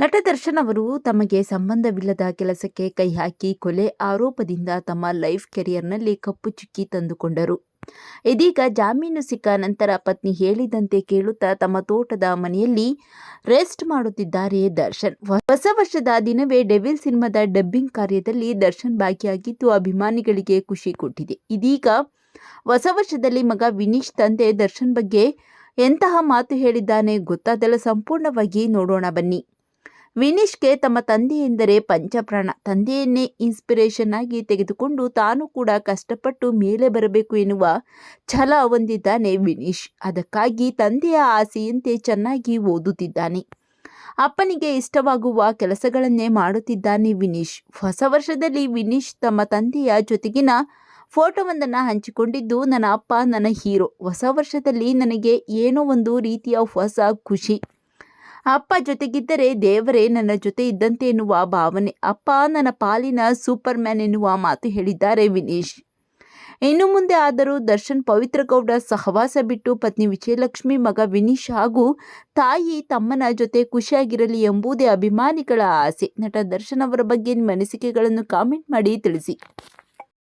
ನಟ ದರ್ಶನ್ ಅವರು ತಮಗೆ ಸಂಬಂಧವಿಲ್ಲದ ಕೆಲಸಕ್ಕೆ ಕೈ ಹಾಕಿ ಕೊಲೆ ಆರೋಪದಿಂದ ತಮ್ಮ ಲೈಫ್ ಕೆರಿಯರ್ನಲ್ಲಿ ಕಪ್ಪು ಚುಕ್ಕಿ ತಂದುಕೊಂಡರು. ಇದೀಗ ಜಾಮೀನು ಸಿಕ್ಕ ನಂತರ ಪತ್ನಿ ಹೇಳಿದಂತೆ ಕೇಳುತ್ತಾ ತಮ್ಮ ತೋಟದ ಮನೆಯಲ್ಲಿ ರೆಸ್ಟ್ ಮಾಡುತ್ತಿದ್ದಾರೆ ದರ್ಶನ್. ಹೊಸ ವರ್ಷದ ದಿನವೇ ಡೆವಿಲ್ ಸಿನಿಮಾದ ಡಬ್ಬಿಂಗ್ ಕಾರ್ಯದಲ್ಲಿ ದರ್ಶನ್ ಭಾಗಿಯಾಗಿದ್ದು ಅಭಿಮಾನಿಗಳಿಗೆ ಖುಷಿ ಕೊಟ್ಟಿದೆ. ಇದೀಗ ಹೊಸ ವರ್ಷದಲ್ಲಿ ಮಗ ವಿನೀಶ್ ತಂದೆ ದರ್ಶನ್ ಬಗ್ಗೆ ಎಂತಹ ಮಾತು ಹೇಳಿದ್ದಾನೆ ಗೊತ್ತಾದಲ್ಲ ಸಂಪೂರ್ಣವಾಗಿ ನೋಡೋಣ ಬನ್ನಿ. ವಿನೀಶ್ಗೆ ತಮ್ಮ ತಂದೆ ಎಂದರೆ ಪಂಚಪ್ರಾಣ. ತಂದೆಯನ್ನೇ ಇನ್ಸ್ಪಿರೇಷನ್ ಆಗಿ ತೆಗೆದುಕೊಂಡು ತಾನು ಕೂಡ ಕಷ್ಟಪಟ್ಟು ಮೇಲೆ ಬರಬೇಕು ಎನ್ನುವ ಛಲ ಹೊಂದಿದ್ದಾನೆ ವಿನೀಶ್. ಅದಕ್ಕಾಗಿ ತಂದೆಯ ಆಸೆಯಂತೆ ಚೆನ್ನಾಗಿ ಓದುತ್ತಿದ್ದಾನೆ. ಅಪ್ಪನಿಗೆ ಇಷ್ಟವಾಗುವ ಕೆಲಸಗಳನ್ನೇ ಮಾಡುತ್ತಿದ್ದಾನೆ ವಿನೀಶ್. ಹೊಸ ವರ್ಷದಲ್ಲಿ ವಿನೀಶ್ ತಮ್ಮ ತಂದೆಯ ಜೊತೆಗಿನ ಫೋಟೋವೊಂದನ್ನು ಹಂಚಿಕೊಂಡಿದ್ದು, ನನ್ನ ಅಪ್ಪ, ನನ್ನ ಹೀರೋ. ಹೊಸ ವರ್ಷದಲ್ಲಿ ನನಗೆ ಏನೋ ಒಂದು ರೀತಿಯ ಹೊಸ ಖುಷಿ. ಅಪ್ಪ ಜೊತೆಗಿದ್ದರೆ ದೇವರೇ ನನ್ನ ಜೊತೆ ಇದ್ದಂತೆ ಎನ್ನುವ ಭಾವನೆ. ಅಪ್ಪ ನನ್ನ ಪಾಲಿನ ಸೂಪರ್ ಮ್ಯಾನ್ ಎನ್ನುವ ಮಾತು ಹೇಳಿದ್ದಾರೆ ವಿನೀಶ್. ಇನ್ನು ಮುಂದೆ ಆದರೂ ದರ್ಶನ್ ಪವಿತ್ರ ಗೌಡ ಸಹವಾಸ ಬಿಟ್ಟು ಪತ್ನಿ ವಿಜಯಲಕ್ಷ್ಮಿ ಮಗ ವಿನೀಶ್ ಹಾಗೂ ತಾಯಿ ತಮ್ಮನ ಜೊತೆ ಖುಷಿಯಾಗಿರಲಿ ಎಂಬುದೇ ಅಭಿಮಾನಿಗಳ ಆಸೆ. ನಟ ದರ್ಶನ್ ಅವರ ಬಗ್ಗೆ ನಿಮ್ಮ ಕಾಮೆಂಟ್ ಮಾಡಿ ತಿಳಿಸಿ.